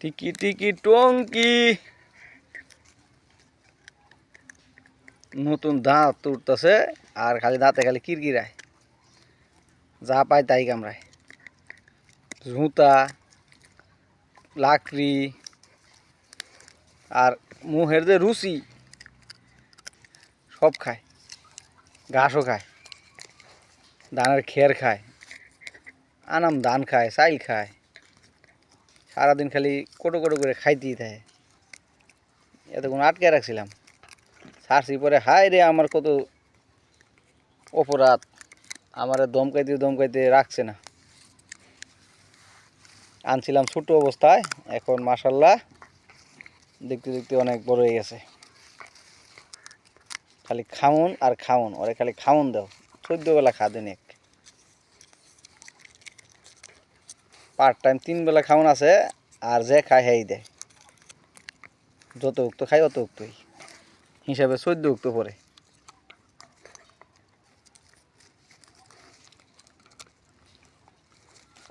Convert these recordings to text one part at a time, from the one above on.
টিকি টিকি টঙ্কি। নতুন দাঁত তুলতেছে আর খালি দাঁতে খালি কিরকিরায়। যা পায় তাই কামড়ায়। ঝুঁতা, লাকড়ি, আর মুহের যে রুচি, সব খায়। ঘাসও খায়। ধানের খের খায়। আনাম ধান খায়, চাইল খায়। সারাদিন খালি কোটো কোটো করে খাইতেই থাকে। এতক্ষণ আটকে রাখছিলাম। ছাড়ছি পরে, হায় রে, আমার কত অপরাধ। আমার দমকাইতে দমকাইতে রাখছে না। আনছিলাম ছোট অবস্থায়, এখন মাসাল্লাহ দেখতে দেখতে অনেক বড় হয়ে গেছে। খালি খাউন আর খাউন ওরে খালি খাউন দাও। চোদ্দ বেলা খাদেন এক। পার্ট টাইম তিন বেলা খাউন আছে, আর যে খায় হেই দেয় যত উক্ত খাই অত উক্তই হিসাবে চোদ্দ উক্ত পরে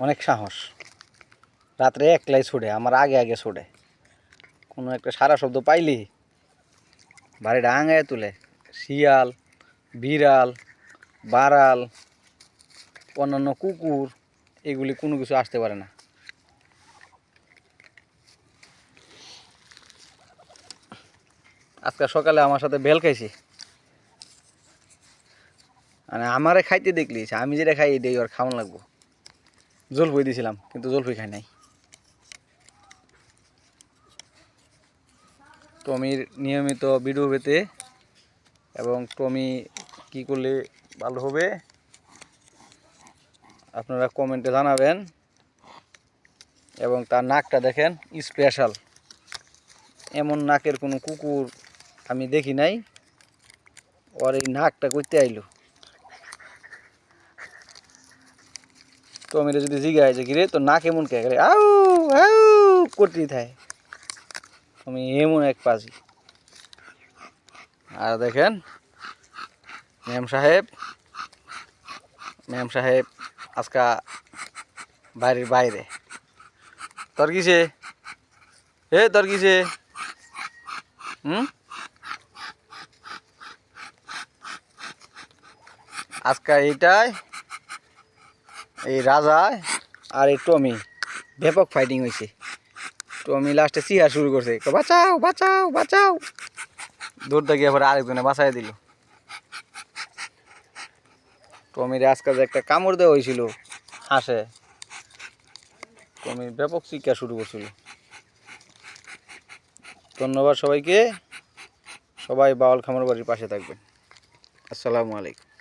অনেক সাহস। রাত্রে একলাই ছুটে, আমার আগে আগে ছুটে। কোনো একটা সারা শব্দ পাইলি বাড়ি ডাঙায় তুলে। শিয়াল, বিড়াল বারাল অন্যান্য কুকুর এগুলি কোনো কিছু আসতে পারে না। আজকে সকালে আমার সাথে বেল খাইছি। মানে আমারে খাইতে দেখলি, আমি যেটা খাই এটাই ওর খাওয়ান লাগবো। জলফই দিয়েছিলাম কিন্তু জলফই খাই নাই। টমির নিয়মিত ভিডিও পেতে এবং টমি কি করলে ভালো হবে? আপনারা কমেন্টে জানাবেন। এবং তার নাকটা দেখেন স্পেশাল এমন নাকের কোনো কুকুর আমি দেখি নাই। ওর এই নাকটা করতে আইলো। টমিরে যদি জিগায় যে, কিরে তো নাক এমন কে? করে আউ আউ করতেই থাকে আমি এমন এক পাজি। আর দেখেন, ম্যাম সাহেব ম্যাম সাহেব আজকা বাড়ির বাইরে। তোর কিসে? এ, তোর কিসে? হুম? আজকা এইটাই, এই রাজা আর এই টমি। ব্যাপক ফাইটিং হয়েছে টমি লাস্টে চিহা শুরু করছে। বাঁচাও বাঁচাও বাঁচাও। দূর থেকে আবার আরেকজনে বাঁচাই দিল। টমির আজকাল যে একটা কামড় দেওয়া হয়েছিল, হাসে। টমির ব্যাপক শিক্ষা শুরু করছিল। ধন্যবাদ সবাইকে। সবাই বাউল খামার বাড়ির পাশে থাকবেন। আসসালামু আলাইকুম।